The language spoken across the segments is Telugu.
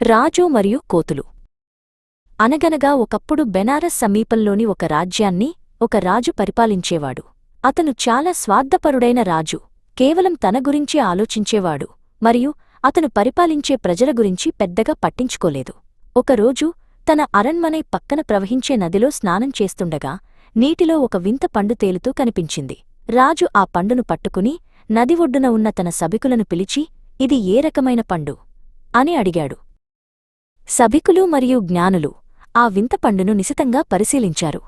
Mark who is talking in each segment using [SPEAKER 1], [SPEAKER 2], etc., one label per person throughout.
[SPEAKER 1] రాజు మరియు కోతులు. అనగనగా ఒకప్పుడు బెనారస్ సమీపంలోని ఒక రాజ్యాన్ని ఒక రాజు పరిపాలించేవాడు. అతను చాలా స్వార్థపరుడైన రాజు. కేవలం తన గురించే ఆలోచించేవాడు. మరియు అతను పరిపాలించే ప్రజల గురించి పెద్దగా పట్టించుకోలేదు. ఒకరోజు తన అరణ్మనై పక్కన ప్రవహించే నదిలో స్నానం చేస్తుండగా నీటిలో ఒక వింత పండు తేలుతూ కనిపించింది. రాజు ఆ పండును పట్టుకుని నది ఒడ్డున ఉన్న తన సభికులను పిలిచి ఇది ఏ రకమైన పండు? అని అడిగాడు. సభికులు మరియు జ్ఞానులు ఆ వింత పండును నిశితంగా పరిశీలించారు.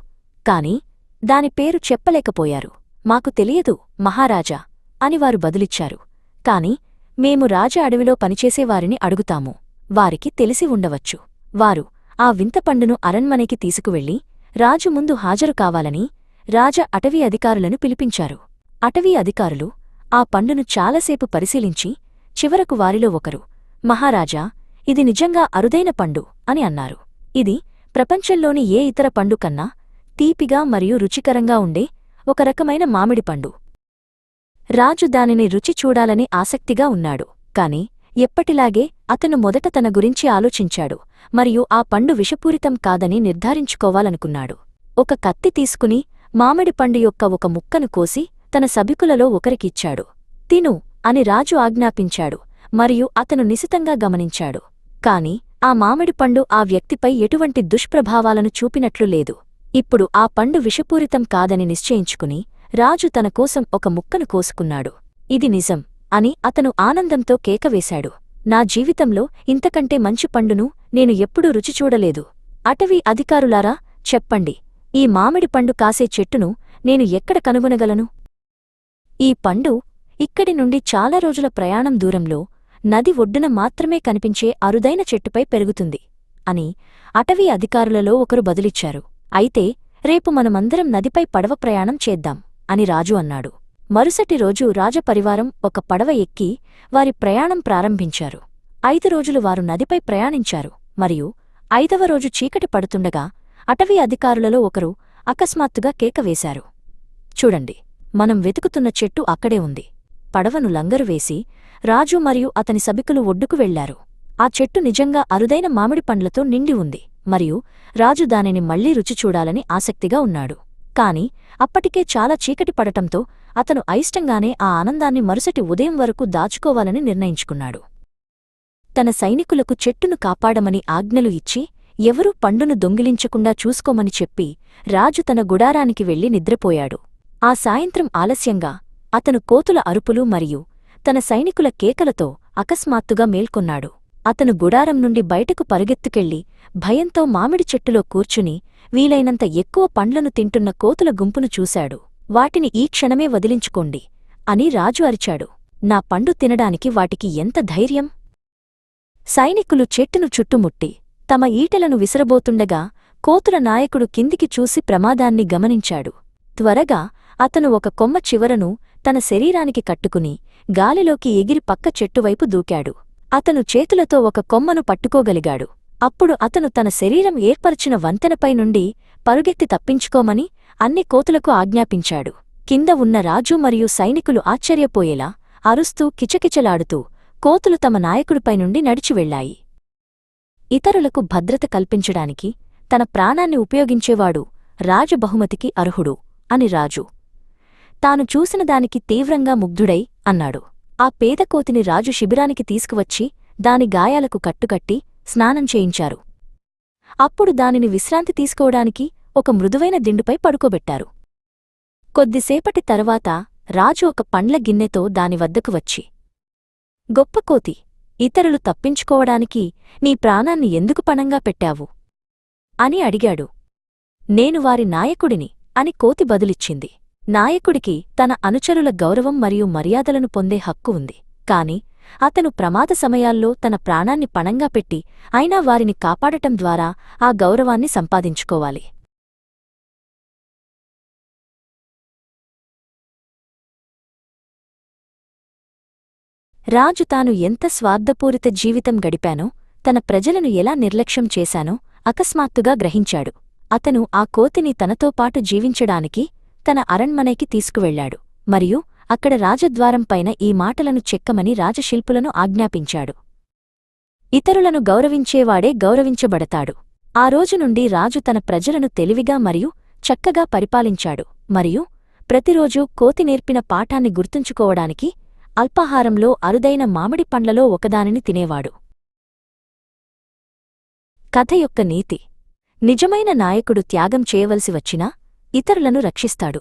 [SPEAKER 1] కాని దాని పేరు చెప్పలేకపోయారు. మాకు తెలియదు మహారాజా అని వారు బదులిచ్చారు. కాని మేము రాజ అడవిలో పనిచేసేవారిని అడుగుతాము. వారికి తెలిసి ఉండవచ్చు. వారు ఆ వింతపండును అరణ్మనేకి తీసుకువెళ్ళి రాజు ముందు హాజరు కావాలని రాజ అటవీ అధికారులను పిలిపించారు. అటవీ అధికారులు ఆ పండును చాలాసేపు పరిశీలించి చివరకు వారిలో ఒకరు మహారాజా ఇది నిజంగా అరుదైన పండు అని అన్నారు. ఇది ప్రపంచంలోని ఏ ఇతర పండు కన్నా తీపిగా మరియు రుచికరంగా ఉండే ఒక రకమైన మామిడి పండు. రాజు దానిని రుచి చూడాలని ఆసక్తిగా ఉన్నాడు. కాని ఎప్పటిలాగే అతను మొదట తన గురించి ఆలోచించాడు మరియు ఆ పండు విషపూరితం కాదని నిర్ధారించుకోవాలనుకున్నాడు. ఒక కత్తి తీసుకుని మామిడి పండు యొక్క ఒక ముక్కను కోసి తన సభికులలో ఒకరికిచ్చాడు తిను అని రాజు ఆజ్ఞాపించాడు మరియు అతను నిశితంగా గమనించాడు. కాని ఆ మామిడి పండు ఆ వ్యక్తిపై ఎటువంటి దుష్ప్రభావాలను చూపినట్లు లేదు. ఇప్పుడు ఆ పండు విషపూరితం కాదని నిశ్చయించుకుని రాజు తన కోసం ఒక ముక్కను కోసుకున్నాడు. ఇది నిజం అని అతను ఆనందంతో కేకవేశాడు. నా జీవితంలో ఇంతకంటే మంచి పండును నేను ఎప్పుడూ రుచి చూడలేదు. అటవీ అధికారులారా చెప్పండి. ఈ మామిడి పండు కాసే చెట్టును నేను ఎక్కడ కనుగొనగలను? ఈ పండు ఇక్కడి నుండి చాలా రోజుల ప్రయాణం దూరంలో నది ఒడ్డున మాత్రమే కనిపించే అరుదైన చెట్టుపై పెరుగుతుంది అని అటవీ అధికారులలో ఒకరు బదులిచ్చారు. అయితే రేపు మనమందరం నదిపై పడవ ప్రయాణం చేద్దాం అని రాజు అన్నాడు. మరుసటి రోజు రాజపరివారం ఒక పడవ ఎక్కి వారి ప్రయాణం ప్రారంభించారు. ఐదు రోజులు వారు నదిపై ప్రయాణించారు మరియు ఐదవ రోజు చీకటి పడుతుండగా అటవీ అధికారులలో ఒకరు అకస్మాత్తుగా కేకవేశారు చూడండి మనం వెతుకుతున్న చెట్టు అక్కడే ఉంది. పడవను లంగరు వేసి రాజు మరియు అతని సభికులు ఒడ్డుకు వెళ్ళారు ఆ చెట్టు నిజంగా అరుదైన మామిడి పండ్లతో నిండి ఉంది మరియు రాజు దానిని మళ్ళీ రుచి చూడాలని ఆసక్తిగా ఉన్నాడు. కాని అప్పటికే చాలా చీకటి పడటంతో అతను అయిష్టంగానే ఆ ఆనందాన్ని మరుసటి ఉదయం వరకు దాచుకోవాలని నిర్ణయించుకున్నాడు. తన సైనికులకు చెట్టును కాపాడమని ఆజ్ఞలు ఇచ్చి ఎవరూ పండును దొంగిలించకుండా చూసుకోమని చెప్పి రాజు తన గుడారానికి వెళ్ళి నిద్రపోయాడు. ఆ సాయంత్రం ఆలస్యంగా అతను కోతుల అరుపులు మరియు తన సైనికుల కేకలతో అకస్మాత్తుగా మేల్కొన్నాడు. అతను గుడారం నుండి బయటకు పరుగెత్తుకెళ్ళి భయంతో మామిడి చెట్టులో కూర్చుని వీలైనంత ఎక్కువ పండ్లను తింటున్న కోతుల గుంపును చూశాడు. వాటిని ఈ క్షణమే వదిలించుకోండి అని రాజు అరిచాడు. నా పండు తినడానికి వాటికి ఎంత ధైర్యం? సైనికులు చెట్టును చుట్టుముట్టి తమ ఈటలను విసరబోతుండగా కోతుల నాయకుడు కిందికి చూసి ప్రమాదాన్ని గమనించాడు. త్వరగా అతను ఒక కొమ్మ చివరను తన శరీరానికి కట్టుకుని గాలిలోకి ఎగిరి పక్క చెట్టువైపు దూకాడు. అతను చేతులతో ఒక కొమ్మను పట్టుకోగలిగాడు. అప్పుడు అతను తన శరీరం ఏర్పరచిన వంతెనపై నుండి పరుగెత్తి తప్పించుకోమని అన్ని కోతులకు ఆజ్ఞాపించాడు. కింద ఉన్న రాజు మరియు సైనికులు ఆశ్చర్యపోయేలా అరుస్తూ కిచకిచలాడుతూ కోతులు తమ నాయకుడిపై నుండి నడిచి వెళ్ళాయి ఇతరులకు భద్రత కల్పించడానికి తన ప్రాణాన్ని ఉపయోగించేవాడు రాజబహుమతికి అర్హుడు అని రాజు. తాను చూసిన దానికి తీవ్రంగా ముగ్ధుడై అన్నాడు. ఆ పేదకోతిని రాజు శిబిరానికి తీసుకువచ్చి దాని గాయాలకు కట్టుకట్టి స్నానం చేయించారు. అప్పుడు దానిని విశ్రాంతి తీసుకోవడానికి ఒక మృదువైన దిండుపై పడుకోబెట్టారు. కొద్దిసేపటి తరువాత రాజు ఒక పండ్ల గిన్నెతో దాని వద్దకు వచ్చి గొప్ప కోతి ఇతరులు తప్పించుకోవడానికి నీ ప్రాణాన్ని ఎందుకు పణంగా పెట్టావు అని అడిగాడు. నేను వారి నాయకుడిని అని కోతి బదులిచ్చింది. నాయకుడికి తన అనుచరుల గౌరవం మరియు మర్యాదలను పొందే హక్కు ఉంది. కాని అతను ప్రమాద సమయాల్లో తన ప్రాణాన్ని పణంగా పెట్టి అయినా వారిని కాపాడటం ద్వారా ఆ గౌరవాన్ని సంపాదించుకోవాలి. రాజు తాను ఎంత స్వార్థపూరిత జీవితం గడిపానో తన ప్రజలను ఎలా నిర్లక్ష్యం చేశానో అకస్మాత్తుగా గ్రహించాడు. అతను ఆ కోతిని తనతో పాటు జీవించడానికి తన అరణ్మనైకి తీసుకువెళ్ళాడు మరియు అక్కడ రాజద్వారం పైన ఈ మాటలను చెక్కమని రాజశిల్పులను ఆజ్ఞాపించాడు. ఇతరులను గౌరవించేవాడే గౌరవించబడతాడు. ఆ రోజు నుండి రాజు తన ప్రజలను తెలివిగా మరియు చక్కగా పరిపాలించాడు. మరియు ప్రతిరోజూ కోతి నేర్పిన పాఠాన్ని గుర్తుంచుకోవడానికి అల్పాహారంలో అరుదైన మామిడి పండ్లలో ఒకదానిని తినేవాడు. కథ యొక్క నీతి. నిజమైన నాయకుడు త్యాగం చేయవలసి వచ్చినా ఇతరులను రక్షిస్తాడు.